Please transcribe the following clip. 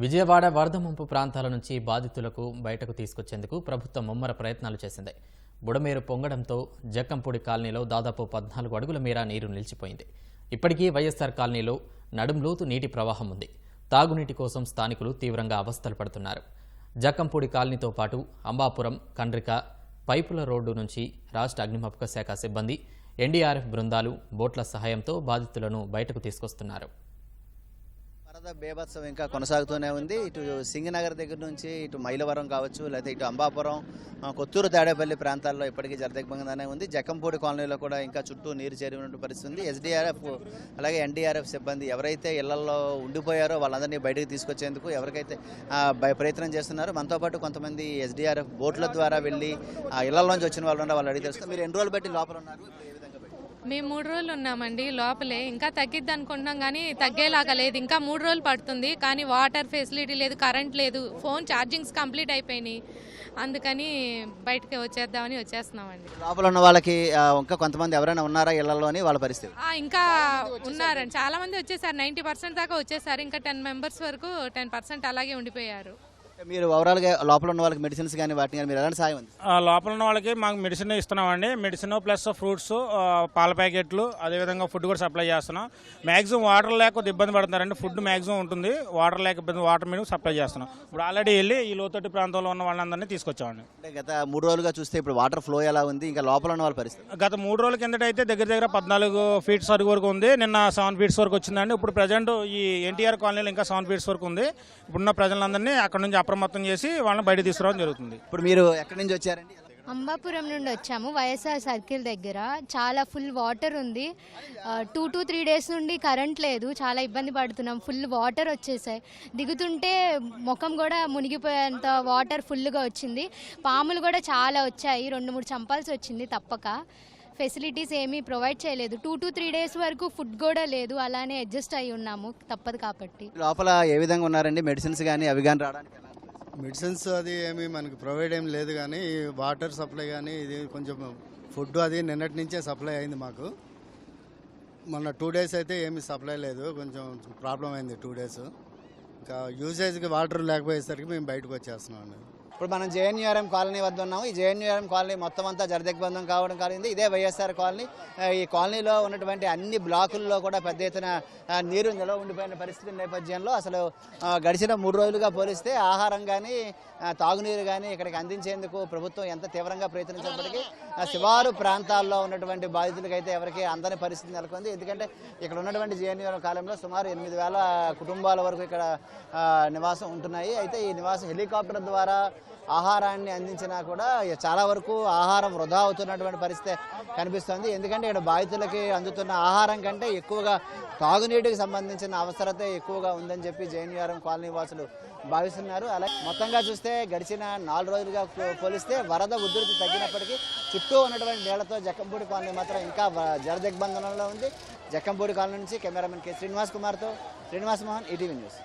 విజయవాడ వరద ముంపు ప్రాంతాల నుంచి బాధితులకు బయటకు తీసుకొచ్చేందుకు ప్రభుత్వం ముమ్మర ప్రయత్నాలు చేసింది. బుడమేరు పొంగడంతో జక్కంపూడి కాలనీలో దాదాపు పద్నాలుగు అడుగుల మేర నీరు నిలిచిపోయింది. ఇప్పటికీ వైఎస్ఆర్ కాలనీలో నడుంలోతు నీటి ప్రవాహం ఉంది. తాగునీటి కోసం స్థానికులు తీవ్రంగా అవస్థలు పడుతున్నారు. జక్కంపూడి కాలనీతో పాటు అంబాపురం కండ్రిక పైపుల రోడ్డు నుంచి రాష్ట్ర అగ్నిమాపక శాఖ సిబ్బంది ఎన్డీఆర్ఎఫ్ బృందాలు బోట్ల సహాయంతో బాధితులను బయటకు తీసుకొస్తున్నారు. వరద బేభత్సం ఇంకా కొనసాగుతూనే ఉంది. ఇటు సింగనగర్ దగ్గర నుంచి ఇటు మైలవరం కావచ్చు లేకపోతే ఇటు అంబాపురం కొత్తూరు తాడేపల్లి ప్రాంతాల్లో ఇప్పటికీ జలదిగ్బంగానే ఉంది. జకంపూడి కాలనీలో కూడా ఇంకా చుట్టూ నీరు చేరినటువంటి పరిస్థితి ఉంది. ఎస్డీఆర్ఎఫ్ అలాగే ఎన్డీఆర్ఎఫ్ సిబ్బంది ఎవరైతే ఇళ్ళలో ఉండిపోయారో వాళ్ళందరినీ బయటకు తీసుకొచ్చేందుకు ఎవరికైతే ప్రయత్నం చేస్తున్నారు మనతో పాటు కొంతమంది ఎస్డీఆర్ఎఫ్ బోట్ల ద్వారా వెళ్ళి ఇళ్ళలోంచి వచ్చిన వాళ్ళు ఉన్నారు వాళ్ళు అడిగి తెలుస్తారు. మీరు ఎన్ని రోజులు బట్టి లోపల ఉన్నారు? మేము మూడు రోజులు ఉన్నామండి లోపలే. ఇంకా తగ్గిద్ది అనుకుంటున్నాం కానీ తగ్గేలాగా లేదు. ఇంకా మూడు రోజులు పడుతుంది. కానీ వాటర్ ఫెసిలిటీ లేదు కరెంట్ లేదు. ఫోన్ ఛార్జింగ్స్ కంప్లీట్ అయిపోయినాయి. అందుకని బయటకి వచ్చేద్దామని వచ్చేస్తున్నామండి. లోపల ఉన్న వాళ్ళకి ఇంకా కొంతమంది ఎవరైనా ఉన్నారా ఇళ్ళలోని వాళ్ళ పరిస్థితి? ఇంకా ఉన్నారండి. చాలా మంది వచ్చేసారు. నైంటీ పర్సెంట్ దాకా వచ్చేసారు. ఇంకా టెన్ మెంబర్స్ వరకు టెన్ పర్సెంట్ అలాగే ఉండిపోయారు. మీరు ఓవరాల్గా లోపల ఉన్న వాళ్ళకి మెడిసిన్స్ కానీ వాటిని కానీ మీరు ఎలాంటి సాయం ఉంది లోపల ఉన్న వాళ్ళకి మాకు మెడిసిన్ ఇస్తున్నామండి. మెడిసిన్ ప్లస్ ఫ్రూట్స్ పాల ప్యాకెట్లు అదేవిధంగా ఫుడ్ కూడా సప్లై చేస్తున్నాం. మ్యాక్సిమం వాటర్ లేక కొద్దిగా ఇబ్బంది పడుతున్నారండి. ఫుడ్ మ్యాక్సిమం ఉంటుంది. వాటర్ లేక ఇబ్బంది వాటర్ మీద సప్లై చేస్తున్నాం. ఇప్పుడు ఆల్రెడీ వెళ్ళి ఈ లోతట్టు ప్రాంతంలో ఉన్న వాళ్ళందరినీ తీసుకొచ్చామండి. అంటే గత మూడు రోజులుగా చూస్తే ఇప్పుడు వాటర్ ఫ్లో ఎలా ఉంది? ఇంకా లోపల ఉన్న వాళ్ళ పరిస్థితి? గత మూడు రోజుల కిందట అయితే దగ్గర దగ్గర పద్నాలుగు ఫీట్స్ వరకు వరకు ఉంది. నిన్న సెవెన్ ఫీట్స్ వరకు వచ్చిందండి. ఇప్పుడు ప్రజెంట్ ఈ ఎన్టీఆర్ కాలనీలో ఇంకా సెవెన్ ఫీట్స్ వరకు ఉంది. ఇప్పుడున్న ప్రజలందరినీ అక్కడ నుంచి అప్రమత్తం చేసి వాళ్ళని బయట తీసుకురావడం జరుగుతుంది. ఇప్పుడు మీరు ఎక్కడి నుంచి వచ్చారండి? అంబాపురం నుండి వచ్చాము వైఎస్ఆర్ సర్కిల్ దగ్గర. చాలా ఫుల్ వాటర్ ఉంది. టూ టు త్రీ డేస్ నుండి కరెంట్ లేదు చాలా ఇబ్బంది పడుతున్నాం. ఫుల్ వాటర్ వచ్చేసాయి. దిగుతుంటే ముఖం కూడా మునిగిపోయేంత వాటర్ ఫుల్గా వచ్చింది. పాములు కూడా చాలా వచ్చాయి. రెండు మూడు చంపాల్సి వచ్చింది తప్పక. ఫెసిలిటీస్ ఏమీ ప్రొవైడ్ చేయలేదు. టూ టు త్రీ డేస్ వరకు ఫుడ్ కూడా లేదు. అలానే అడ్జస్ట్ అయి ఉన్నాము. తప్పదు కాబట్టి. లోపల ఏ విధంగా ఉన్నారండి? మెడిసిన్స్ కానీ అవి కానీ రావడానికి? మెడిసిన్స్ అది ఏమి మనకి ప్రొవైడ్ ఏం లేదు కానీ వాటర్ సప్లై కానీ ఇది కొంచెం ఫుడ్ అది నిన్నటి నుంచే సప్లై అయింది మాకు. మొన్న టూ డేస్ అయితే ఏమి సప్లై లేదు కొంచెం ప్రాబ్లం అయింది టూ డేస్. ఇంకా యూసేజ్కి వాటర్ లేకపోయేసరికి మేము బయటకు వచ్చేస్తున్నాం అండి. ఇప్పుడు మనం జేఎన్యూఆర్ఎం కాలనీ వద్ద ఉన్నాము. ఈ జేఎన్యూఆర్ఎం కాలనీ మొత్తం అంతా జరదిగ్బంధం కావడం కలిగింది ఇదే వైఎస్ఆర్ కాలనీ. ఈ కాలనీలో ఉన్నటువంటి అన్ని బ్లాకుల్లో కూడా పెద్ద ఎత్తున నీరు నిలవ ఉండిపోయిన పరిస్థితి నేపథ్యంలో అసలు గడిచిన మూడు రోజులుగా పోలిస్తే ఆహారం కానీ తాగునీరు కానీ ఇక్కడికి అందించేందుకు ప్రభుత్వం ఎంత తీవ్రంగా ప్రయత్నించినప్పటికీ ఆ, శివారు ప్రాంతాల్లో ఉన్నటువంటి బాధితులకైతే ఎవరికి అందని పరిస్థితి నెలకొంది. ఎందుకంటే ఇక్కడ ఉన్నటువంటి జేఎన్యూఆర్ కాలంలో సుమారు ఎనిమిది వేల కుటుంబాల వరకు ఇక్కడ నివాసం ఉంటున్నాయి. అయితే ఈ నివాసం హెలికాప్టర్ ద్వారా ఆహారాన్ని అందించినా కూడా చాలా వరకు ఆహారం వృధా అవుతున్నటువంటి పరిస్థితి కనిపిస్తుంది. ఎందుకంటే ఇక్కడ బాధితులకి అందుతున్న ఆహారం కంటే ఎక్కువగా తాగునీటికి సంబంధించిన అవసరత ఎక్కువగా ఉందని చెప్పి జేఎన్యూఆర్ఎం కాలనీ వాసులు భావిస్తున్నారు. అలాగే మొత్తంగా చూస్తే గడిచిన నాలుగు రోజులుగా పోలిస్తే వరద ఉధృతి తగ్గినప్పటికీ చుట్టూ ఉన్నటువంటి నీళ్ళతో జక్కంపూడి కాలనీ మాత్రం ఇంకా జలదిగ్బంధనంలో ఉంది. జక్కంపూడి కాలనీ నుంచి కెమెరామెన్ కె శ్రీనివాస్ కుమార్తో. Srinivas Mohan ETV news.